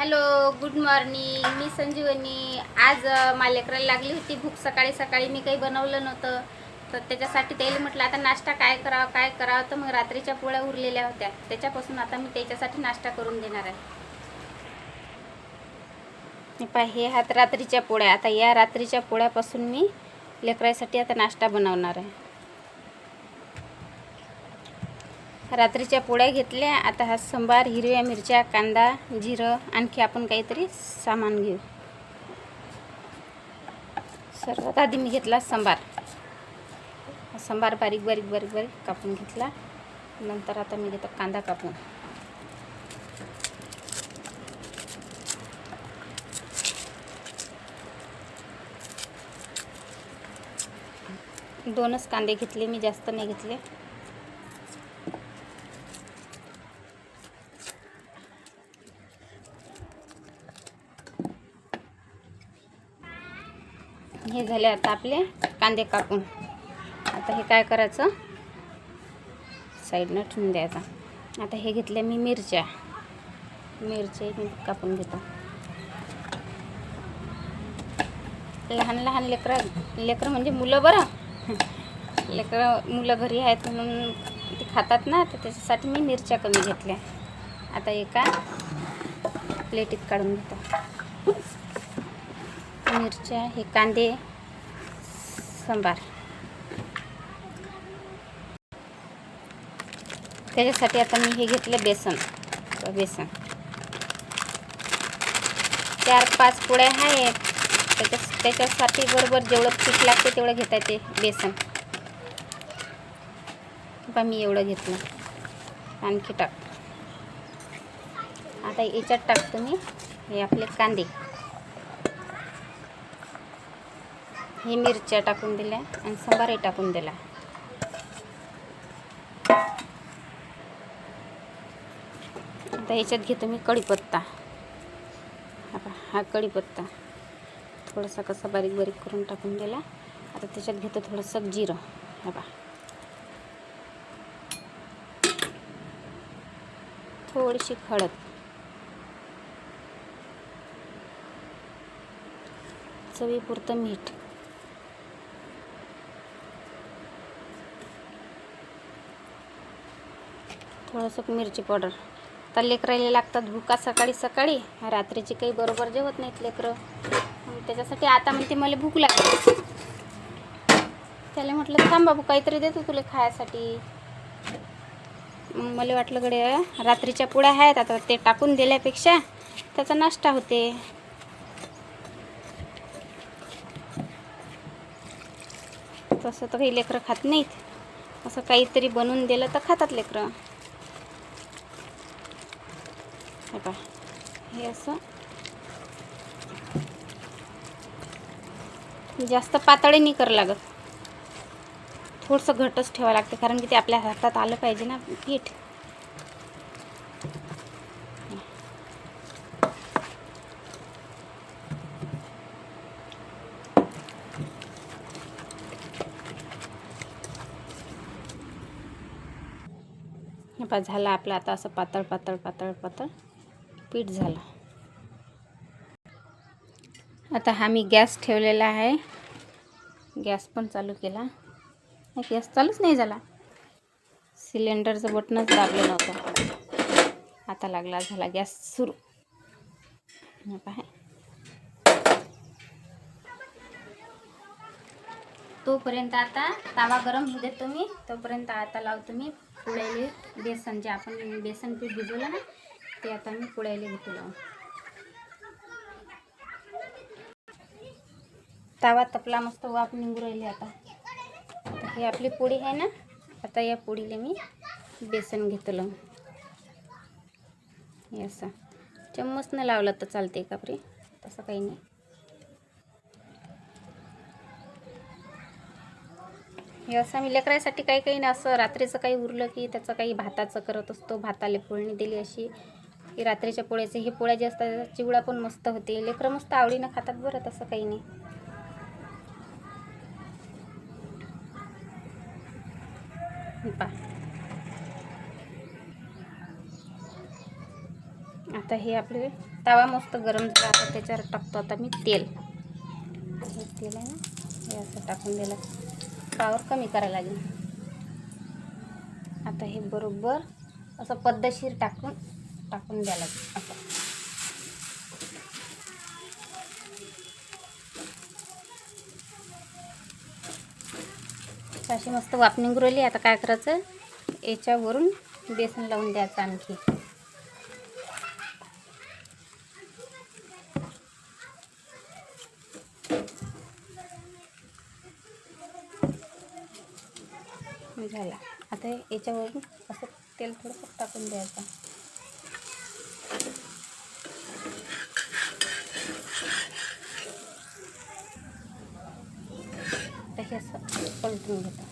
Hello good morning. मी संजीवनी. आज मालेकराला मला लेकराला लागली होती भूक. सकाळी सकाळी मी काही बनवलं नव्हतं. तर त्याच्यासाठी त्याला म्हटलं आता नाश्ता काय करावं काय करावं? तर मग रात्रीच्या पोळ्या उरलेल्या होत्या. त्याच्यापासून आता मी त्याच्यासाठी नाश्ता करून देणार आहे. हे पहा हे हात रात्रीच्या पोळ्या. आता या रात्रीच्या पोळ्यापासून मी लेकरासाठी आता नाश्ता बनवणार आहे. रात्रीच्या पोळ्या घेतल्या. आता हा संबार हिरव्या मिरच्या कांदा जिरं आणखी आपण काहीतरी सामान घेऊ. सर्वात आधी मी घेतला सांबार. सांबार बारीक बारीक बारीक बारीक कापून घेतला. नंतर आता मी घेतो कांदा कापून. दोनच कांदे घेतले मी जास्त नाही घेतले. हे झाले आता आपले कांदे कापून. आता हे काय करायचं? साईडनं ठेवून द्यायचा. आता हे घेतल्या मी मिरच्या. मिरच्या कापून घेतो. लहान लहान लेकरं लेकरं म्हणजे मुलं बरं. लेकरं मुलं घरी आहेत म्हणून ते खातात ना तर त्याच्यासाठी मी मिरच्या कमी घेतल्या. आता एका प्लेटीत काढून घेतो. मिरच्या हे कांदे सांबार. त्याच्यासाठी आता मी हे घेतलं बेसन बेसन. चार पाच पोळ्या आहेत. त्याच्या त्याच्यासाठी बरोबर जेवढं पीठ लागते तेवढं घेता येते बेसन. बा मी एवढं घेतलं. आणखी टाक. आता याच्यात टाकतो मी हे आपले कांदे. हे मिरच्या टाकून दिल्या आणि सांबारही टाकून दिला. आता ह्याच्यात घेतो मी कढीपत्ता. हा हा कढीपत्ता थोडासा कसा बारीक बारीक करून टाकून दिला. आता त्याच्यात घेतो थोडंसं जिरं. हा बा थोडीशी हळद चवीपुरतं मीठ. थोडंसं मिरची पावडर. तर लेकरायला लागतात भुका सकाळी सकाळी रात्रीची काही बरोबर जेवत नाहीत लेकरं. त्याच्यासाठी आता म्हणते मला भूक लागते त्याला म्हटलं थांब बाबू काहीतरी देतो तुला खायसाठी. मग मला वाटलं गडे रात्रीच्या पुड्या आहेत आता ते टाकून दिल्यापेक्षा त्याचा नाश्ता होते. तसं तर काही लेकरं खात नाहीत. असं काहीतरी बनवून दिलं तर खातात लेकरं. हे पहा हे असं. जास्त पातळी नाही करावं लागत. थोडंसं घटच ठेवावं लागते कारण की ते आपल्या हातात आलं पाहिजे ना पीठ. हे आपला आपलं आता असं पातळ पातळ पातळ पातळ. पीठ झालं. आता हा मी गॅस ठेवलेला आहे. गॅस पण चालू केला. गॅस चालूच नाही झाला. सिलेंडरचं बटनच दाबलं नव्हतं. आता लागला झाला गॅस सुरू. हे पहा. तोपर्यंत आता तावा गरम होऊ देतो मी तोपर्यंत आता लावतो मी पुढे बेसन जे आपण बेसन पीठ भिजवलं ना ते आता मी पुळ्याले घेतो लावून तावा तपला मस्त वाफ निघू राहिली आता. ही आपली पोळी आहे ना आता या पोळीला मी बेसन घेतो लावून हे असं. चम्मचनं लावलं तर चालते का तसं काही नाही. हे असं मी लेकरासाठी काही काही नाही असं रात्रीचं काही उरलं की त्याचं काही भाताचं करत असतो. भाताला फोडणी दिली अशी. हे रात्रीच्या पोळ्याचे हे पोळ्या जे असतात चिवडा पण मस्त होते. लेकरं मस्त आवडीनं खातात बरं तसं काही नाही. आता आता हे आपले तवा मस्त गरम झाला. आता त्याच्यावर टाकतो आता मी तेल. हे तेल आहे ना हे असं टाकून दिलं. पावर कमी करायला लागेल. आता हे बरोबर असं पद्धतशीर टाकून टाकून द्यायला लागेल असं. अशी मस्त वापणी गुरवली आता काय करायचं? याच्यावरून बेसन लावून द्यायचं आणखी. झाला. आता याच्यावरून असं तेल थोडंसं टाकून द्यायचं आता हे असं पलटून घेतो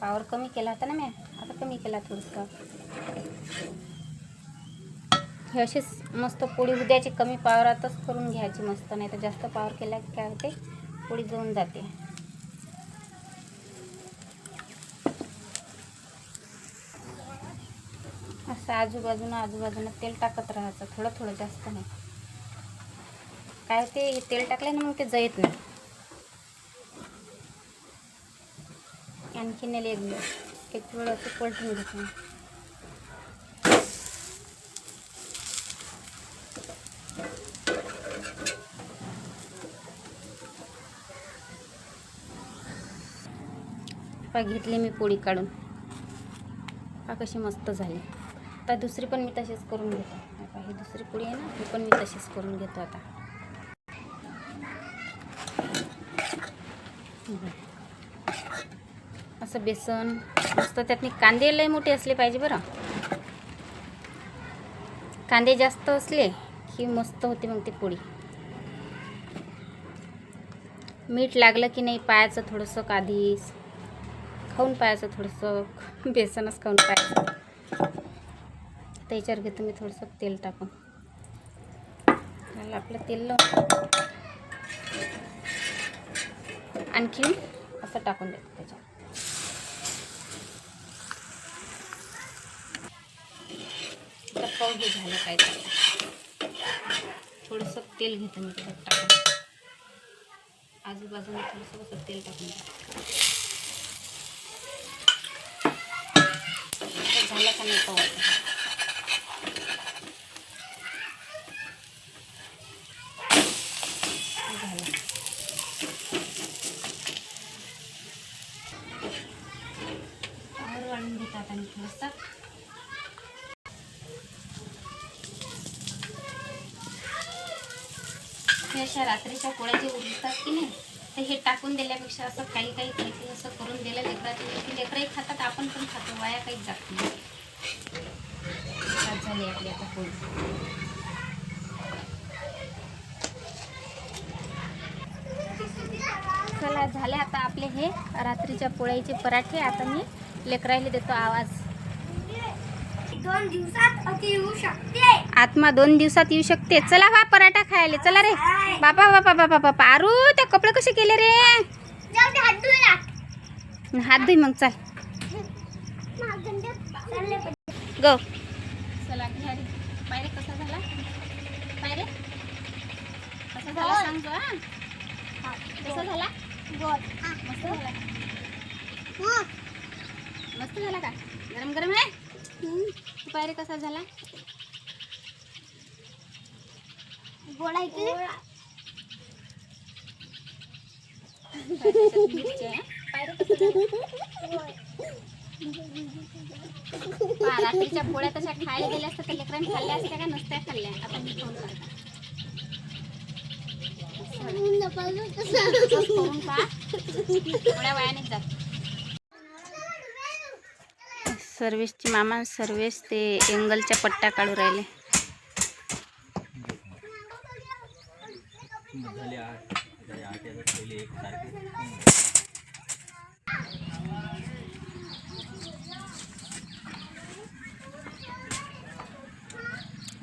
पावर कमी केला होता ना मी? आता कमी केला थोडंसं. हे अशीच मस्त पोळी उद्याची कमी पावरातच करून घ्यायची मस्त नाही तर जास्त पावर केला की काय होते? पोळी जळून जाते. असं आजूबाजूनं आजूबाजूनं तेल टाकत राहायचं. थोडं थोडं जास्त नाही. काय ते तेल टाकल्याने मग ते जळत नाही. आणखीन एक वेळ एक वेळ असं पलटून घेतो मी. पा घेतली मी पोळी काढून. पा कशी मस्त झाली. आता दुसरी पण मी तशीच करून घेतो. आता ही दुसरी पोळी आहे ना ही पण मी तशीच करून घेतो आता. थोडंसं बेसन मस्त त्यातनी कांदे लय मोठे असले पाहिजे बरं. कांदे जास्त असले की मस्त होते मग ती पोळी. मीठ लागलं की नाही पायाचं थोडंसं काधीच खाऊन पाहायचं थोडंसं बेसनच खाऊन पाहायचं त्याच्यावर घेतो मी थोडंसं तेल टाकून. त्याला आपलं तेल लावून आणखी असं टाकून देतो त्याच्यावर. आता पाव हे झालं काय तर. थोडंसं तेल घेतं मी त्याच्यात टाकून. आजूबाजूने थोडंसं कसं तेल टाकून झालं का नाही पाव आता झालं पावर वाढून घेतात आणि थोडंसं हे अशा रात्रीच्या पोळ्या जे उरतात की नाही? तर हे टाकून दिल्यापेक्षा असं काही काही काही काही असं करून दिलं लेकराचे की लेकरंही खातात आपण पण खातो वाया काहीच जात नाही. झाली आपली आता पोळी. चला झाले आता आपले हे रात्रीच्या पोळ्याचे पराठे. आता मी लेकरायला देतो आवाज. दोन दिवसात अति येऊ शकते. आत्मा दोन दिवसात येऊ शकते. चला बा पराठा खायला. चला रे. बापा बापा बापा बापा आरू त्या कपडे कसे केले रे? जाऊ दे हात धुई मग चल. चालले गो. चला घ्या पायरे कसा झाला? पायरे? कसा झाला? सांग जो हा. कसा झाला? मस्त झाला मस्त झाला का? गरम गरम आहे पायरे कसा झाला? आहे. रात्रीच्या पोळ्या तशा खायला गेल्या असत्या तर लेकरांनी खाल्ल्या असत्या का? नसत्या खाल्ल्या. आता मी फोन पोळ्या वायानेच जात सर्वेशची मामा सर्वेश ते एंगलच्या पट्ट्या काढू राहिले.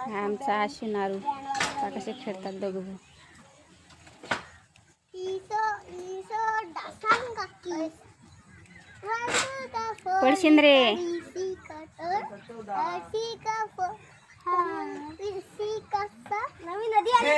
हा आमचा आशी नारू. का कसे खेळतात दोघं पडशीन रे नवीन नदी आली.